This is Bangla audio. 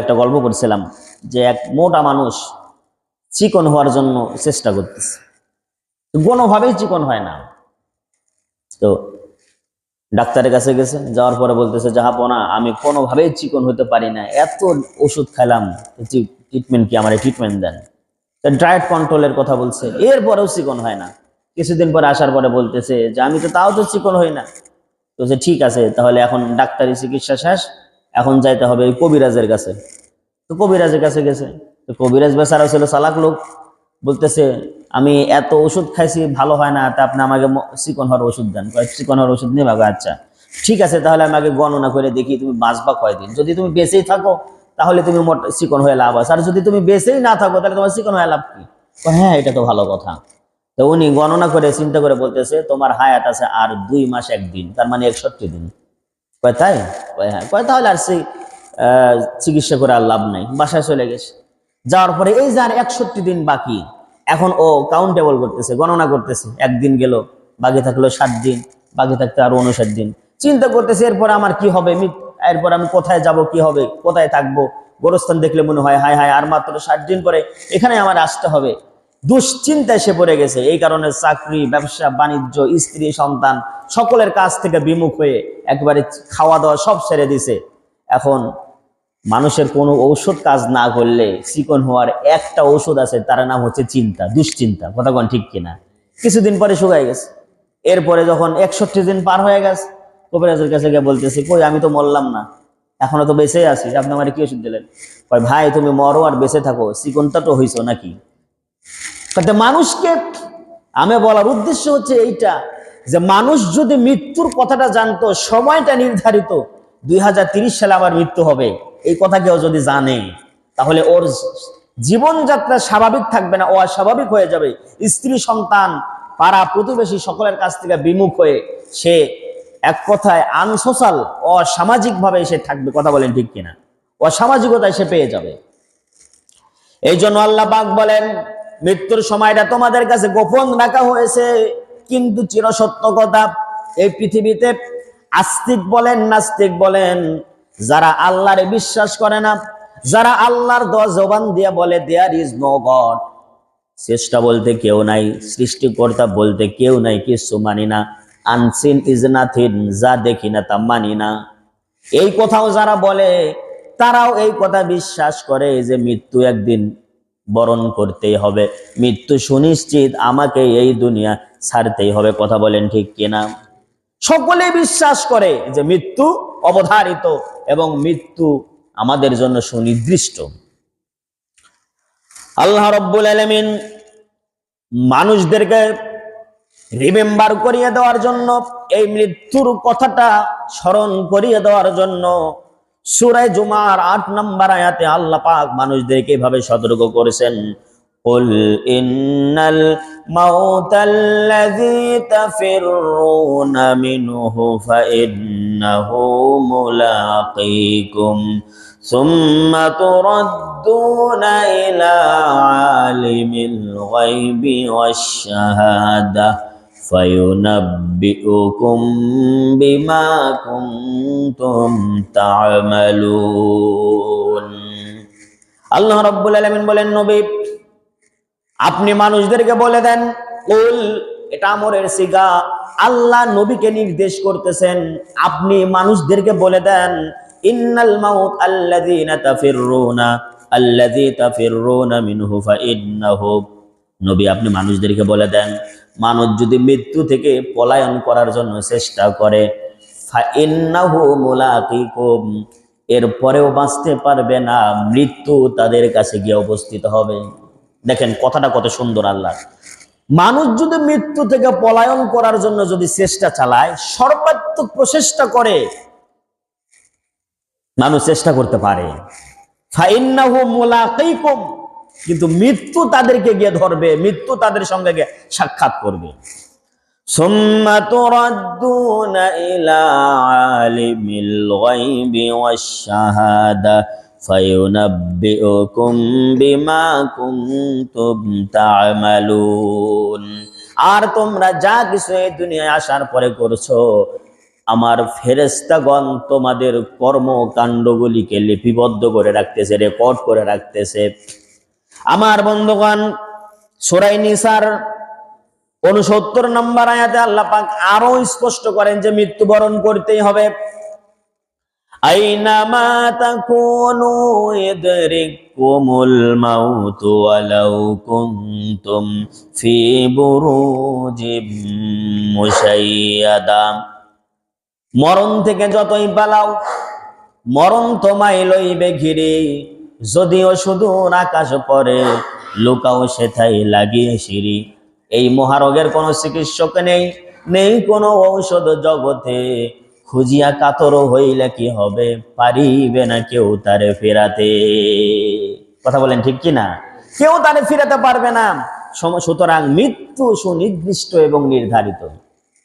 একটা গল্প করছিলাম যে এক মোটা মানুষ চিকন হওয়ার জন্য চেষ্টা করতেছে। কোনোভাবেই চিকন হয় না। তো ডাক্তারের কাছে গেছে, যাওয়ার পরে বলতেছে জাহাপনা আমি কোনোভাবেই চিকন হতে পারি না। এত ওষুধ খাইলাম ট্রিটমেন্ট কি আমার ট্রিটমেন্ট দেন? ডায়েট কন্ট্রোলের কথা বলছে। এরপরেও চিকন হয় না। কিছুদিন পরে আসার পরে বলতেছে যে, আমি তো তাও তো চিকন হই না। তো ঠিক আছে, তাহলে এখন ডাক্তারি চিকিৎসা শেষ এখন যাইতে হবে ওই কবিরাজের কাছে। তো কবিরাজের কাছে গেছে। তো কবিরাজ বেচারা ছিল চালাক লোক। বলতেছে, আমি এত ওষুধ খাইছি, ভালো হয় না, তা আপনি আমাকে চিকন হওয়ার ওষুধ দেন। চিকন হওয়ার ওষুধ নেই বাবা আচ্ছা। ঠিক আছে, তাহলে আমাকে গণনা করে দেখি তুমি বাঁচবা কয়দিন। যদি তুমি বেঁচেই থাকো, তাহলে তুমি মোট চিকন হয়ে লাভ আছে। আর যদি তুমি বেঁচেই না থাকো, তাহলে তোমার চিকন হয়ে লাভ কি? হ্যাঁ এটা তো ভালো কথা। তো উনি গণনা করে, চিন্তা করে বলতেছে, তোমার হায়াত আছে আর দুই মাস একদিন, তার মানে একষট্টি দিন। কয়, তাই? কয় হ্যাঁ। কয়, তাহলে আর সেই চিকিৎসা করে আর লাভ নাই। বাসায় চলে গেছে। যাওয়ার পরে এই যে আর একষট্টি দিন বাকি, এখন ও কাউন্টেবল করতেছে, গণনা করতেছে। একদিন গেল, বাকি থাকল ষাট দিন, বাকি থাকতে আরও উনষাট দিন। চিন্তা করতেছে, এরপর আমার কি হবে? এরপর আমি কোথায় যাব, কি হবে? কোথায় থাকব? গোরস্থান দেখলে মনে হয়, হায় হায়, আর মাত্র ষাট দিন পরে এখানে আমার আসতে হবে। দুশ্চিন্তায় সে পড়ে গেছে। এই কারণে চাকরি, ব্যবসা, বাণিজ্য, স্ত্রী, সন্তান সকলের কাছ থেকে বিমুখ হয়ে একবারে খাওয়া দাওয়া সব ছেড়ে দিছে। এখন মানুষের কোনো ঔষধ কাজ না করলে চিকন হওয়ার একটা ঔষধ আছে, তার নাম হচ্ছে চিন্তা, দুশ্চিন্তা। কথা কোন ঠিক কিনা? কিছুদিন পরে শুকায় গেছে। এরপরে যখন একষট্টি দিন পার হয়ে গেছে, কবিরাজের কাছে গিয়ে বলতেছে, কই, আমি তো মরলাম না। এখনও তো বেঁচে আছি আপনি আমার কি ওষুধ দিলেন? ভাই, তুমি মরো আর বেঁচে থাকো। চিকনটা তো হইছো নাকি? কিন্তু মানুষকে, আমি বলার উদ্দেশ্য হচ্ছে এইটা, যে মানুষ যদি মৃত্যুর কথাটা জানতো, সময়টা নির্ধারিত, দুই সালে আমার মৃত্যু হবে। এই কথা কেউ যদি জানে, তাহলে ওর জীবনযাত্রা স্বাভাবিক থাকবে না, ও অস্বাভাবিক হয়ে যাবে। স্ত্রী, সন্তান, পাড়া, প্রতিবেশী সকলের কাছ থেকে বিমুখ হয়ে সে এক কথায় আনসোশাল অসামাজিক ভাবে সে থাকবে, কথা বলেন ঠিক কিনা। অসামাজিকতায় সে পেয়ে যাবে। এই জন্য আল্লাহ পাক বলেন মৃত্যুর সময়টা তোমাদের কাছে গোপন রাখা হয়েছে, কিন্তু চিরসত্য কথা, এই পৃথিবীতে আস্তিক বলেন, নাস্তিক বলেন, যারা আল্লাহর বিশ্বাস করে না, যারা আল্লাহর দোয়া জবান দিয়ে বলে দেয়ার ইজ নো গড চেষ্টা বলতে কেউ নাই, সৃষ্টিকর্তা বলতে কেউ নাই কিছু মানি না আনসিন ইজ নাথিন যা দেখি না তা মানি না। এই কথাও যারা বলে, তারাও এই কথা বিশ্বাস করে যে মৃত্যু একদিন বরণ করতেই হবে। মৃত্যু সুনিশ্চিত, আমাকে এই দুনিয়া ছাড়তেই হবে। কথা বলেন ঠিক কিনা সকলে বিশ্বাস করে যে মৃত্যু অবধারিত এবং মৃত্যু আমাদের জন্য সুনির্দিষ্ট। আল্লাহ রব্বুল আলমিন মানুষদেরকে রিমেম্বার করিয়ে দেওয়ার জন্য, এই মৃত্যুর কথাটা স্মরণ করিয়ে দেওয়ার জন্য সুরায় জুমার আট নম্বর আয়াতে আল্লাহ পাক মানুষদেরকে এভাবে সতর্ক করেছেন قل إن الموت الذي تفرون منه فإنه ملاقيكم ثم تردون إلى عالم الغيب والشهادة فينبئكم بما كنتم تعملون আল্লাহ রব্বুল আলমিন বলেন নবী আপনি মানুষদেরকে বলে দেন কুল এটা আমরের সিগা আল্লাহ নবীকে নির্দেশ করতেছেন আপনি মানুষদেরকে বলে দেন ইন্নাল মাউত আল্লাযীনা তাফিররুনা আল্লাযী তাফিররুনা মিনহু ফাইন্নাহু নবী, আপনি মানুষদেরকে বলে দেন মানুষ যদি মৃত্যু থেকে পলায়ন করার জন্য চেষ্টা করে এরপরেও বাঁচতে পারবে না, মৃত্যু তাদের কাছে গিয়ে উপস্থিত হবে। দেখেন কথাটা কত সুন্দর আল্লাহ মানুষ যদি মৃত্যু থেকে পলায়ন করার জন্য যদি চেষ্টা চালায়, সর্বাত্মক প্রচেষ্টা করে, মানুষ চেষ্টা করতে পারে। কিন্তু মৃত্যু তাদেরকে গিয়ে ধরবে, মৃত্যু তাদের সঙ্গে গিয়ে সাক্ষাৎ করবে। আর তোমরা যা কিছু এই দুনিয়ায় আসার পরে করছ, আমার ফেরেস্তাগণ তোমাদের কর্মকাণ্ডগুলিকে লিপিবদ্ধ করে রাখতেছে রেকর্ড করে রাখতেছে। আমার বন্ধুগণ, সোরাই নিসার উনসত্তর নম্বর আয়াতে আল্লাহ পাক আরও স্পষ্ট করেন যে মৃত্যুবরণ করতেই হবে। মরণ থেকে যতই পালাও, মরণ তোমায় লইবে ঘিরে। যদিও শুধু আকাশ পরে, লুকাও সেথাই লাগিয়ে সিঁড়ি। এই মহারোগের কোনো চিকিৎসক নেই নেই কোনো ঔষধ জগতে। খুঁজিয়া কাতর হইলে কি হবে, পারিবে না কেউ তারে ফেরাতে। কথা বলেন ঠিক কি না? কেউ তারে ফিরাতে পারবে না। সুতরাং মৃত্যু সুনির্দিষ্ট এবং নির্ধারিত।